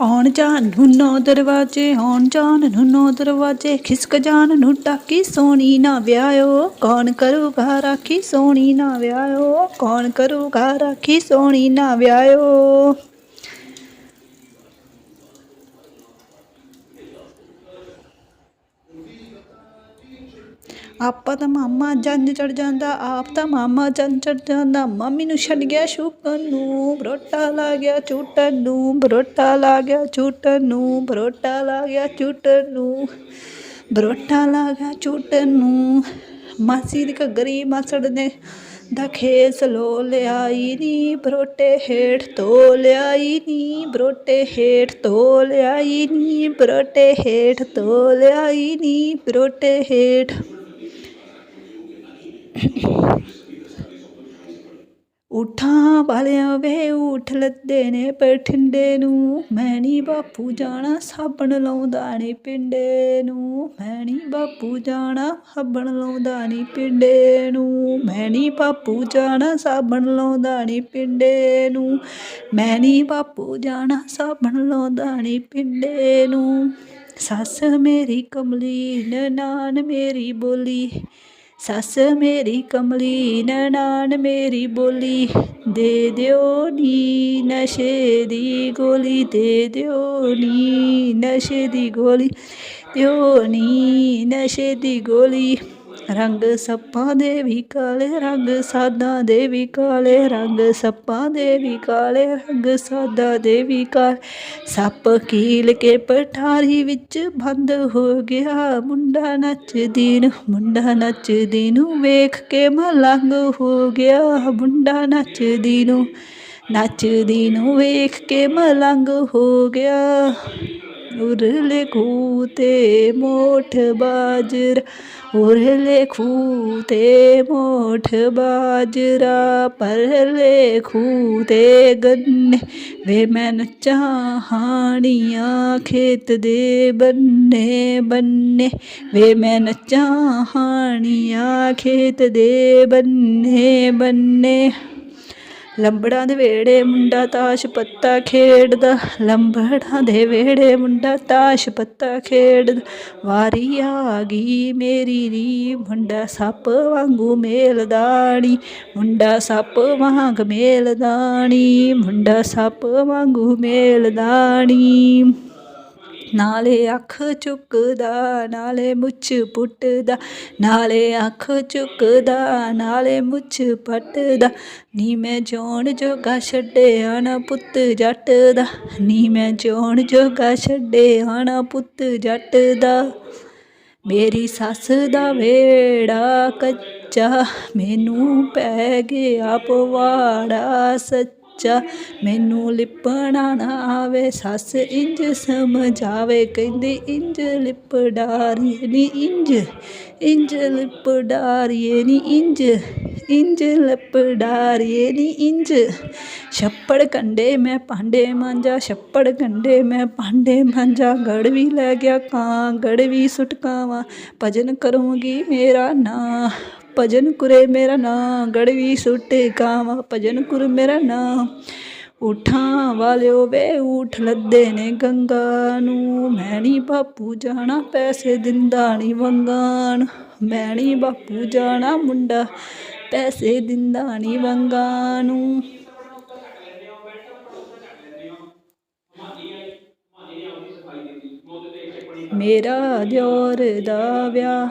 ਆਉਣ ਜਾਣ ਨੂੰ ਨੌ ਦਰਵਾਜੇ, ਆਉਣ ਜਾਣ ਨੂੰ ਨੌ ਦਰਵਾਜੇ, ਖਿਸਕ ਜਾਣ ਨੂੰ ਟਾਕੀ ਸੋਣੀ ਨਾ ਵਿਆਹੋ ਕੌਣ ਕਰੂਗਾ ਰਾਖੀ ਸੋਣੀ ਨਾ ਵਿਆਹੋ ਕੌਣ ਕਰੂਗਾ ਰਾਖੀ ਸੋਣੀ ਨਾ ਵਿਆਹੋ ਆਪਾਂ ਤਾਂ ਮਾਮਾ ਜੰਜ ਚੜ ਜਾਂਦਾ, ਆਪ ਤਾਂ ਮਾਮਾ ਜੰਜ ਚੜ ਜਾਂਦਾ। ਮੰਮੀ ਨੂੰ ਛੱਡ ਗਿਆ ਸ਼ੁਕਨ ਨੂੰ, ਬਰੋਟਾ ਲਾ ਗਿਆ ਝੂਟਣ ਨੂੰ, ਬਰੋਟਾ ਲਾ ਗਿਆ ਝੂਟਣ ਨੂੰ, ਬਰੋਟਾ ਲਾ ਗਿਆ ਝੂਟਣ ਨੂੰ, ਬਰੋਟਾ ਲਾ ਗਿਆ ਝੂਟਣ ਨੂੰ। ਮਾਸੀ ਦੀ ਘੱਗਰੀ ਮਾਸੜ ਨੇ ਦਾ ਖੇਸ ਲੋ ਲਿਆਈ ਨੀ, ਬਰੋਟੇ ਹੇਠ ਤੋ ਲਿਆਈ ਨੀ, ਬਰੋਟੇ ਹੇਠ ਤੋ ਲਿਆਈ ਨੀ, ਬਰੋਟੇ ਹੇਠ ਤੋ ਲਿਆਈ ਨੀ, ਬਰੋਟੇ ਹੇਠ ਊਠਾਂ ਵਾਲਿਆਂ ਵੇ ਊਠ ਲੱਦੇ ਨੇ ਬਠਿੰਡੇ ਨੂੰ। ਮੈਂ ਨੀ ਬਾਪੂ ਜਾਣਾ ਸਾਬਣ ਲਾਉਂਦਾ ਨੀ ਪਿੰਡੇ ਨੂੰ। ਮੈਂ ਨੀ ਬਾਪੂ ਜਾਣਾ ਸਾਬਣ ਲਾਉਂਦਾ ਨੀ ਪਿੰਡੇ ਨੂੰ। ਮੈਂ ਨੀ ਬਾਪੂ ਜਾਣਾ ਸਾਬਣ ਲਾਉਂਦਾ ਨੀ ਪਿੰਡੇ ਨੂੰ। ਮੈਂ ਨੀ ਬਾਪੂ ਜਾਣਾ ਸਾਬਣ ਲਾਉਂਦਾ ਨੀ ਪਿੰਡੇ ਨੂੰ। ਸੱਸ ਮੇਰੀ ਕਮਲੀ ਨਨਾਣ ਮੇਰੀ ਬੋਲੀ। ਸੱਸ ਮੇਰੀ ਕਮਲੀ, ਨਨਾਣ ਮੇਰੀ ਬੋਲੀ, ਦੇ ਦਿਓ ਨੀ ਨਸ਼ੇ ਦੀ ਗੋਲੀ, ਦੇ ਦਿਓ ਨੀ ਨਸ਼ੇ ਦੀ ਗੋਲੀ, ਦਿਓ ਨੀ ਨਸ਼ੇ ਦੀ ਗੋਲੀ। ਰੰਗ ਸੱਪਾਂ ਦੇ ਵੀ ਕਾਲੇ, ਰੰਗ ਸਾਦਾ ਦੇ ਵੀ ਕਾਲੇ, ਰੰਗ ਸੱਪਾਂ ਦੇ ਵੀ ਕਾਲੇ, ਰੰਗ ਸਾਦਾ ਦੇ ਵੀ ਕਾਲੇ। ਸੱਪ ਕੀਲ ਕੇ ਪਠਾਰੀ ਵਿੱਚ ਬੰਦ ਹੋ ਗਿਆ, ਮੁੰਡਾ ਨੱਚਦੀ ਨੂੰ ਮੁੰਡਾ ਨੱਚਦੀ ਨੂੰ ਵੇਖ ਕੇ ਮਲੰਗ ਹੋ ਗਿਆ, ਮੁੰਡਾ ਨੱਚਦੀ ਨੂੰ ਨੱਚਦੀ ਨੂੰ ਵੇਖ ਕੇ ਮਲੰਗ ਹੋ ਗਿਆ। ਉਰਲੇ ਖੂਹ ਤੇ ਮੋਠ ਬਾਜਰ, ਉਰਲੇ ਖੂਹ ਤੇ ਮੋਠ ਬਾਜਰਾ, ਪਰਲੇ ਖੂਹ ਗੰਨੇ ਵੇ ਮੈਂ ਨੱਚਾਂ ਹਾਣੀਆਂ ਖੇਤ ਦੇ ਬੰਨੇ ਬੰਨੇ, ਵੇ ਮੈਂ ਨੱਚਾਂ ਹਾਣੀਆਂ ਖੇਤ ਦੇ ਬੰਨੇ ਬੰਨੇ। ਲੰਬੜਾਂ ਦੇ ਵੇੜੇ ਮੁੰਡਾ ਤਾਸ਼ ਪੱਤਾ ਖੇਡਦਾ, ਲੰਬੜਾਂ ਦੇ ਵੇੜੇ ਮੁੰਡਾ ਤਾਸ਼ ਪੱਤਾ ਖੇਡਦਾ। ਵਾਰੀ ਆ ਗਈ ਮੇਰੀ ਰੀ ਮੁੰਡਾ ਸੱਪ ਵਾਂਗੂ ਮੇਲਦਾਣੀ ਮੁੰਡਾ ਸੱਪ ਵਾਂਗ ਮੇਲਦਾਣੀ ਮੁੰਡਾ ਸੱਪ ਵਾਂਗੂ ਮੇਲਦਾਣੀ ਨਾਲੇ ਅੱਖ ਚੁੱਕਦਾ, ਨਾਲੇ ਮੁੱਛ ਪੁੱਟਦਾ, ਨਾਲੇ ਅੱਖ ਚੁੱਕਦਾ, ਨਾਲੇ ਮੁੱਛ ਪੱਟਦਾ। ਨੀ ਮੈਂ ਜੋਣ ਜੋਗਾ ਛੱਡਿਆ ਨਾ ਪੁੱਤ ਜੱਟ ਦਾ ਨੀ ਮੈਂ ਜੋਣ ਜੋਗਾ ਛੱਡਿਆ ਨਾ ਪੁੱਤ ਜੱਟ ਦਾ ਮੇਰੀ ਸੱਸ ਦਾ ਵੇੜਾ ਕੱਚਾ, ਮੈਨੂੰ ਪੈ ਗਿਆ ਪਵਾੜਾ ਸੱਚ। ਮੈਨੂੰ ਲਿਪਣਾ ਨਾ ਆਵੇ, ਸੱਸ ਇੰਜ ਸਮਝਾਵੇ, ਕਹਿੰਦੀ ਇੰਜ ਲਿਪਡਾਰੀਏ ਨੀ ਇੰਜ ਇੰਜ ਲਿਪਡਾਰੀਏ ਨੀ ਇੰਜ ਇੰਜ ਲਿਪਡਾਰੀਏ ਨੀ ਇੰਜ। ਛੱਪੜ ਕੰਡੇ ਮੈਂ ਭਾਂਡੇ ਮਾਂਜਾ, ਛੱਪੜ ਕੰਡੇ ਮੈਂ ਭਾਂਡੇ ਮਾਂਜਾ, ਗੜ ਵੀ ਲੈ ਗਿਆ ਕਾਂ, ਗੜ ਵੀ ਸੁਟਕਾਵਾਂ, ਭਜਨ ਕਰੂੰਗੀ ਮੇਰਾ ਨਾਂ। ਭਜਨ ਕੁਰੇ ਮੇਰਾ ਨਾਂ, ਗੜਵੀ ਸੁੱਟੇ ਕਾਵਾਂ ਭਜਨ ਕੁਰ ਮੇਰਾ ਨਾਂ। ਉਠਾਂ ਵਾਲਿਓ ਵੇ ਉਠ ਲੱਦੇ ਨੇ ਗੰਗਾ ਨੂੰ। ਮੈਂ ਨੀ ਬਾਪੂ ਜਾਣਾ ਪੈਸੇ ਦਿੰਦਾ ਨੀ ਵੰਗਾਣ। ਮੈਂ ਨੀ ਬਾਪੂ ਜਾਣਾ ਮੁੰਡਾ, ਪੈਸੇ ਦਿੰਦਾ ਨੀ ਵੰਗਾਂ ਨੂੰ ਮੇਰਾ ਦਿਓਰ ਦਾ ਵਿਆਹ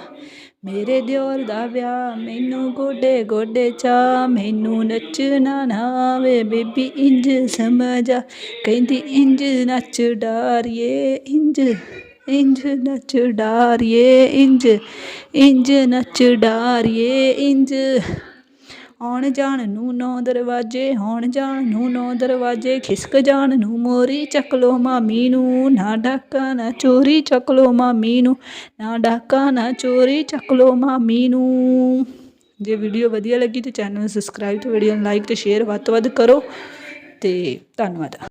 ਮੇਰੇ ਦਿਓਰ ਦਾ ਵਿਆਹ ਮੈਨੂੰ ਗੋਡੇ ਗੋਡੇ ਚਾ, ਮੈਨੂੰ ਨੱਚਣਾ ਨਾ ਆਵੇ ਬੀਬੀ ਇੰਜ ਸਮਝਾ। ਕਹਿੰਦੀ, ਇੰਜ ਨੱਚ ਡਾਰੀਏ, ਇੰਜ ਇੰਜ ਨੱਚ ਡਾਰੀਏ, ਇੰਜ ਇੰਜ ਨੱਚ ਡਾਰੀਏ, ਇੰਜ। ਆਉਣ ਜਾਣ ਨੂੰ ਨੌ ਦਰਵਾਜੇ, ਆਉਣ ਜਾਣ ਨੂੰ ਨੌ ਦਰਵਾਜੇ, ਖਿਸਕ ਜਾਣ ਨੂੰ ਮੋਰੀ ਚੱਕ ਲੋ ਮਾਮੀ ਨੂੰ, ਨਾ ਡਾਕਾ, ਨਾ ਚੋਰੀ ਚੱਕ ਲੋ ਮਾਮੀ ਨੂੰ, ਨਾ ਡਾਕਾ, ਨਾ ਚੋਰੀ ਚੱਕ ਲੋ ਮਾਮੀ ਨੂੰ। ਜੇ ਵੀਡੀਓ ਵਧੀਆ ਲੱਗੀ ਤੇ ਚੈਨਲ ਨੂੰ ਸਬਸਕ੍ਰਾਈਬ ਤੇ ਵੀਡੀਓ ਨੂੰ ਲਾਈਕ ਤੇ ਸ਼ੇਅਰ ਵੱਧ ਤੋਂ ਵੱਧ ਕਰੋ ਤੇ ਧੰਨਵਾਦ।